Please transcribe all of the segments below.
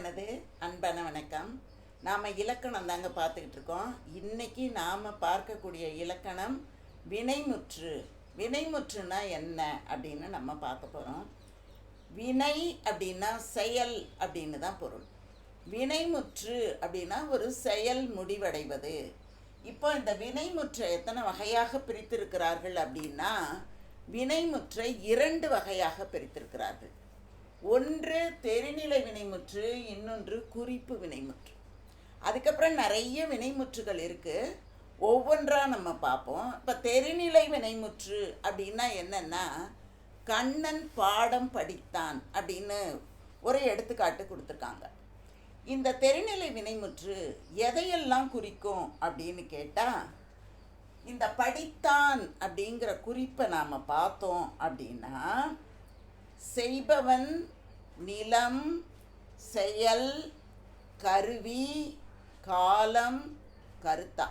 எனது அன்பான வணக்கம். நாம் இலக்கணம் தாங்க பார்த்துக்கிட்டு இருக்கோம். இன்றைக்கி நாம் பார்க்கக்கூடிய இலக்கணம் வினைமுற்று. வினைமுற்றுனா என்ன அப்படின்னு நம்ம பார்க்க போகிறோம் வினை அப்படின்னா செயல் அப்படின்னு தான் பொருள். வினைமுற்று அப்படின்னா ஒரு செயல் முடிவடைவது. இப்போ இந்த வினைமுற்றை எத்தனை வகையாக பிரித்திருக்கிறார்கள் அப்படின்னா வினைமுற்றை இரண்டு வகையாக பிரித்திருக்கிறார்கள். ஒன்று தெரிநிலை வினைமுற்று இன்னொன்று குறிப்பு வினைமுற்று. அதுக்கப்புறம் நிறைய வினைமுற்றுகள் இருக்குது ஒவ்வொன்றா நம்ம பார்ப்போம். இப்போ தெரிநிலை வினைமுற்று அப்படின்னா என்னென்னா கண்ணன் பாடம் படித்தான் அப்படின்னு ஒரு எடுத்துக்காட்டு கொடுத்துருக்காங்க. இந்த தெரிநிலை வினைமுற்று எதையெல்லாம் குறிக்கும் அப்படின்னு கேட்டால் இந்த படித்தான் அப்படிங்கிற குறிப்பை நாம் பார்த்தோம் அப்படின்னா செய்பவன் நிலம் செயல் கருவி காலம் கருத்தா.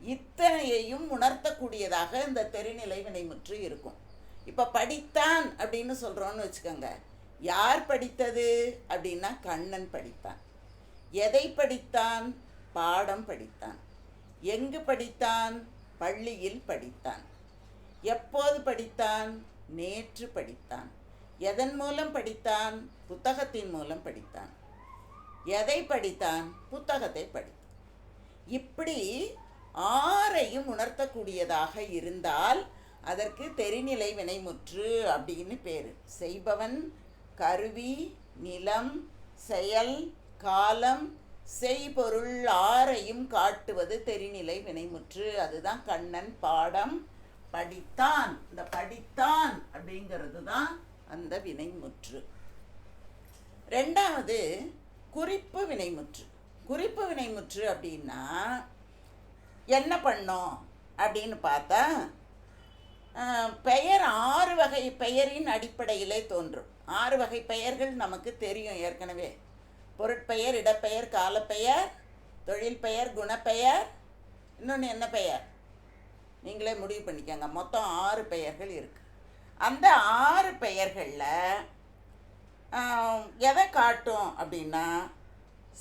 இத்தனையையும் உணர்த்தக்கூடியதாக இந்த தெரிநிலை வினைமுற்று இருக்கும். இப்போ படித்தான் அப்படின்னு சொல்கிறோன்னு வச்சுக்கோங்க. யார் படித்தது? அப்படின்னா கண்ணன் படித்தான். எதை படித்தான்? பாடம் படித்தான். எங்கு படித்தான்? பள்ளியில் படித்தான். எப்போது படித்தான்? நேற்று படித்தான். எதன் மூலம் படித்தான்? புத்தகத்தின் மூலம் படித்தான். எதை படித்தான்? புத்தகத்தை படித்தான். இப்படி ஆறையும் உணர்த்தக்கூடியதாக இருந்தால் அதற்கு தெரிநிலை வினைமுற்று அப்படின்னு பேர். செய்பவன் கருவி நிலம் செயல் காலம் செய்பொருள் ஆறையும் காட்டுவது தெரிநிலை வினைமுற்று. அதுதான் கண்ணன் பாடம். படித்தான். இந்த படித்தான் அப்படிங்கிறது தான் அந்த வினைமுற்று. ரெண்டாவது குறிப்பு வினைமுற்று. குறிப்பு வினைமுற்று அப்படின்னா என்ன பண்ணோம் அப்படின்னு பார்த்தா பெயர் ஆறு வகை பெயரின் அடிப்படையிலே தோன்றும். ஆறு வகை பெயர்கள் நமக்கு தெரியும் ஏற்கனவே. பொருட்பெயர் இடப்பெயர் காலப்பெயர் தொழில் பெயர் குணப்பெயர். இன்னொன்று என்ன பெயர்? நீங்களே முடிவு பண்ணிக்கோங்க. மொத்தம் ஆறு பெயர்கள் இருக்குது அந்த ஆறு பெயர்களில் எதை காட்டும் அப்படின்னா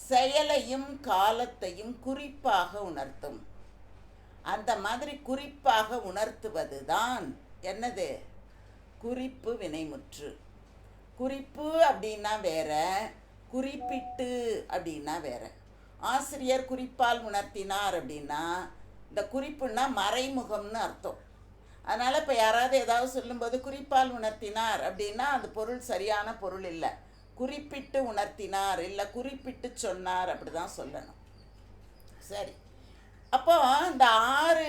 செயலையும் காலத்தையும் குறிப்பாக உணர்த்தும். அந்த மாதிரி குறிப்பாக உணர்த்துவது தான் என்னது? குறிப்பு வினைமுற்று. குறிப்பு அப்படின்னா வேற குறிப்பிட்டு அப்படின்னா வேற. ஆசிரியர் குறிப்பால் உணர்த்தினார் அப்படின்னா இந்த குறிப்புன்னா மறைமுகம்னு அர்த்தம். அதனால் இப்போ யாராவது ஏதாவது சொல்லும்போது குறிப்பால் உணர்த்தினார் அப்படின்னா அந்த பொருள் சரியான பொருள் இல்லை. குறிப்பிட்டு உணர்த்தினார் இல்லை குறிப்பிட்டு சொன்னார் அப்படி தான் சொல்லணும். சரி. அப்போ இந்த ஆறு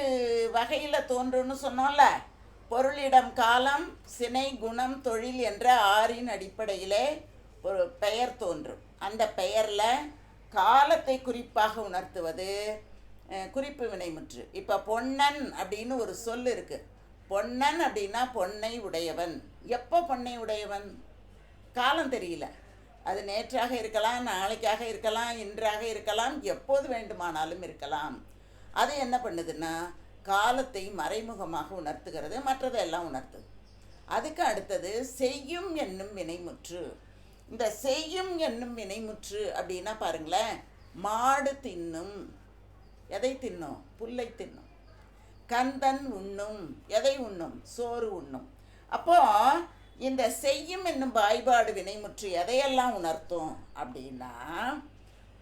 வகையில் தோன்றும்னு சொன்னோம்ல பொருளிடம் காலம் சினை குணம் தொழில் என்ற ஆறின் அடிப்படையிலே ஒரு பெயர் தோன்றும். அந்த பெயரில் காலத்தை குறிப்பாக உணர்த்துவது குறிப்பு வினைமுற்று. இப்போ பொன்னன் அப்படின்னு ஒரு சொல் இருக்குது பொன்னன் அப்படின்னா பொன்னை உடையவன். எப்போ பொன்னை உடையவன்? காலம் தெரியல. அது நேற்றாக இருக்கலாம் நாளைக்காக இருக்கலாம் இன்றாக இருக்கலாம் எப்போது வேண்டுமானாலும் இருக்கலாம். அது என்ன பண்ணுதுன்னா காலத்தை மறைமுகமாக உணர்த்துகிறது மற்றதெல்லாம் உணர்த்துது அதுக்கு அடுத்தது செய்யும் என்னும் வினைமுற்று. இந்த செய்யும் என்னும் வினைமுற்று அப்படின்னா பாருங்களேன் மாடு தின்னும். எதை தின்னும்? புல்லை தின்னும். கந்தன் உண்ணும் எதை உண்ணும்? சோறு உண்ணும். அப்போ இந்த செய்யும் என்னும் வாய்பாடு வினைமுற்று எதையெல்லாம் உணர்த்தும் அப்படின்னா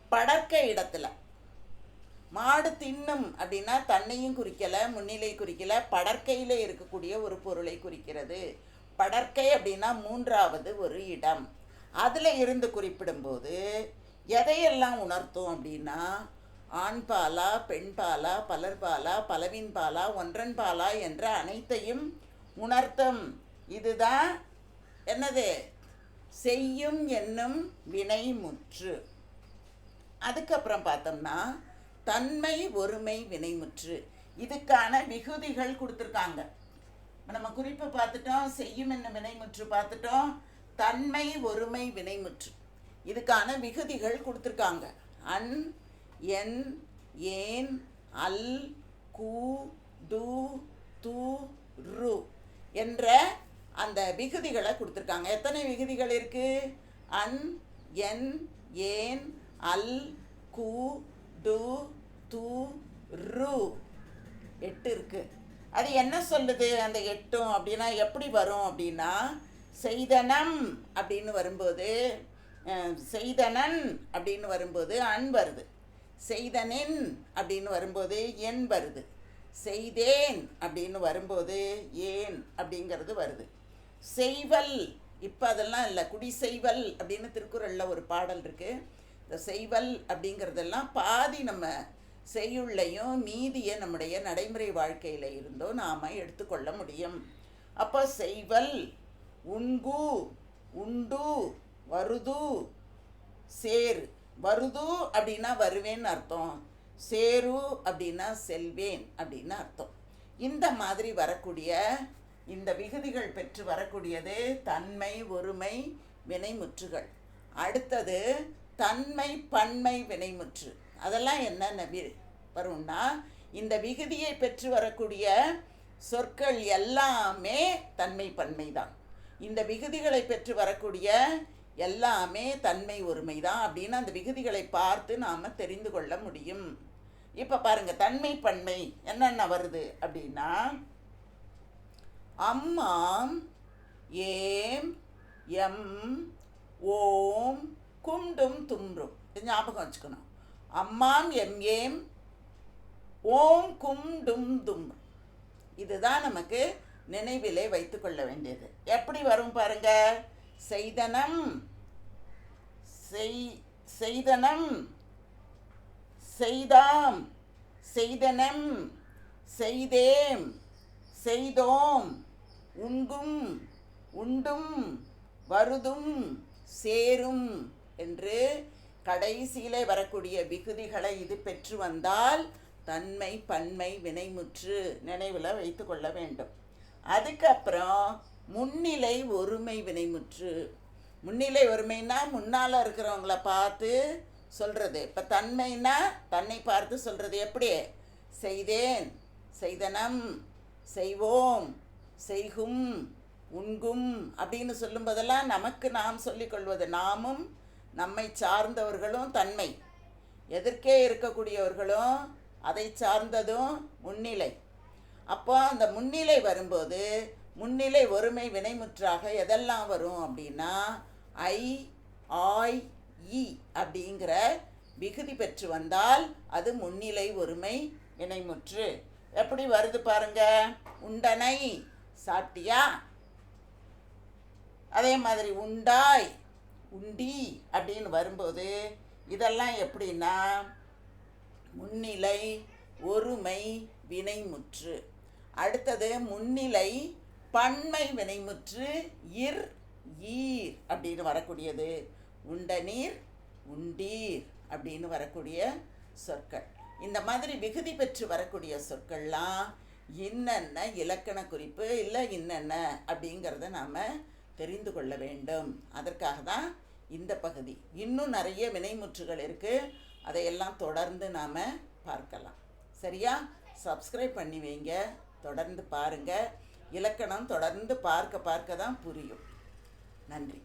படர்க்க இடத்துல. மாடு தின்னும் அப்படின்னா தன்னையும் குறிக்கலை முன்னிலை குறிக்கலை படற்கையில் இருக்கக்கூடிய ஒரு பொருளை குறிக்கிறது. படற்கை அப்படின்னா மூன்றாவது ஒரு இடம். அதில் இருந்து குறிப்பிடும்போது எதையெல்லாம் உணர்த்தும் அப்படின்னா ஆண் பாலா பெண் பாலா பலர் பாலா பலவின் பாலா ஒன்றன் பாலா என்ற அனைத்தையும் உணர்த்தும். இதுதான் என்னது? செய்யும் என்னும் வினை முற்று அதுக்கப்புறம் பார்த்தோம்னா தன்மை ஒருமை வினைமுற்று. இதுக்கான விகுதிகள் கொடுத்துருக்காங்க. நம்ம குறிப்பு பார்த்துட்டோம் செய்யும் என்னும் வினைமுற்று பார்த்துட்டோம் தன்மை ஒருமை வினைமுற்று. இதுக்கான விகுதிகள் கொடுத்துருக்காங்க. அன் என் ஏன் அல் கூ டு து ரு என்ற அந்த விகுதிகளை கொடுத்துருக்காங்க. எத்தனை விகுதிகள் இருக்குது அன் என் ஏன் அல் கு டு து ரு எட்டு இருக்குது அது என்ன சொல்லுது அந்த எட்டும்? அப்படின்னா எப்படி வரும் அப்படின்னா செய்தனம் அப்படின்னு வரும்போது செய்தனன் அப்படின்னு வரும்போது அன் வருது. செய்தனின் அப்படின்னு வரும்போது என் வருது. செய்தேன் அப்படின்னு வரும்போது ஏன் அப்படிங்கிறது வருது. செய்வல் இப்போ அதெல்லாம் இல்லை குடி செய்வல் அப்படின்னு திருக்குறளில் ஒரு பாடல் இருக்குது இந்த செய்வல் அப்படிங்கிறதெல்லாம் பாதி நம்ம செய்யுள்ளையும் மீதியை நம்முடைய நடைமுறை வாழ்க்கையில் இருந்தோ நாம் எடுத்துக்கொள்ள முடியும். அப்போ செய்வல் உண்கு உண்டு வருது சேரு வருது அப்படின்னா வருவேன்னு அர்த்தம். சேரு அப்படின்னா செல்வேன் அப்படின்னு அர்த்தம். இந்த மாதிரி வரக்கூடிய இந்த விகுதிகள் பெற்று வரக்கூடியது தன்மை ஒருமை வினைமுற்றுகள். அடுத்தது தன்மை பன்மை வினைமுற்று. அதெல்லாம் என்னென்ன வி வரும்னா இந்த விகுதியை பெற்று வரக்கூடிய சொற்கள் எல்லாமே தன்மை பன்மை தான். இந்த விகுதிகளை பெற்று வரக்கூடிய எல்லாமே தன்மை ஒருமை தான் அப்படின்னு அந்த விகுதிகளை பார்த்து நாம் தெரிந்து கொள்ள முடியும். இப்போ பாருங்கள் தன்மை பன்மை என்னென்ன வருது அப்படின்னா அம்மாம் ஏம் எம் ஓம் குண்டும் தும்ரும். இது ஞாபகம் வச்சுக்கணும். அம்மாம் எம் ஏம் ஓம் கும் டும் தும் இதுதான் நமக்கு நினைவிலே வைத்துக்கொள்ள வேண்டியது. எப்படி வரும் பாருங்கள் செய்தனம். செய்தனம். செய்தாம். செய்தனம். செய்தேம். செய்தோம். உண்கும் உண்டும். வருதும். சேரும் என்று கடைசியிலே வரக்கூடிய விகுதிகளை இது பெற்று வந்தால் தன்மை பன்மை வினைமுற்று நினைவில் வைத்து கொள்ள வேண்டும். அதுக்கப்புறம் முன்னிலை ஒருமை வினைமுற்று. முன்னிலை ஒருமைன்னா முன்னால் இருக்கிறவங்கள பார்த்து சொல்கிறது இப்போ தன்மைனா தன்னை பார்த்து சொல்கிறது எப்படி? செய்தேன் செய்தனம் செய்வோம் செய்கும் உண்கும் அப்படின்னு சொல்லும்போதெல்லாம் நமக்கு நாம் சொல்லிக்கொள்வது நாமும் நம்மை சார்ந்தவர்களும் தன்மை. எதிர்க்கே இருக்கக்கூடியவர்களும் அதை சார்ந்ததும் முன்னிலை. அப்போ அந்த முன்னிலை வரும்போது முன்னிலை ஒருமை வினைமுற்றாக எதெல்லாம் வரும் அப்படின்னா ஐ ஆய் இ அப்படிங்கிற விகுதி பெற்று வந்தால் அது முன்னிலை ஒருமை வினைமுற்று. எப்படி வருது பாருங்க? உண்டனை சாப்பிட்டியா அதே மாதிரி உண்டாய் உண்டி அப்படின்னு வரும்போது இதெல்லாம் எப்படின்னா முன்னிலை ஒருமை வினைமுற்று. அடுத்தது முன்னிலை பன்மை வினைமுற்று இர் ஈர் அப்படின்னு வரக்கூடியது. உண்ட நீர் உண்டீர் அப்படின்னு வரக்கூடிய சொற்கள். இந்த மாதிரி விகுதி பெற்று வரக்கூடிய சொற்கள்லாம் இன்னென்ன இலக்கண குறிப்பு இல்லை இன்னென்ன அப்படிங்கிறத நாம் தெரிந்து கொள்ள வேண்டும். அதற்காக தான் இந்த பகுதி. இன்னும் நிறைய வினைமுற்றுகள் இருக்குது அதையெல்லாம் தொடர்ந்து நாம் பார்க்கலாம். சரியா? சப்ஸ்கிரைப் பண்ணி வைங்க. தொடர்ந்து பாருங்கள் இலக்கணம் தொடர்ந்து பார்க்க பார்க்க தான் புரியும். நன்றி.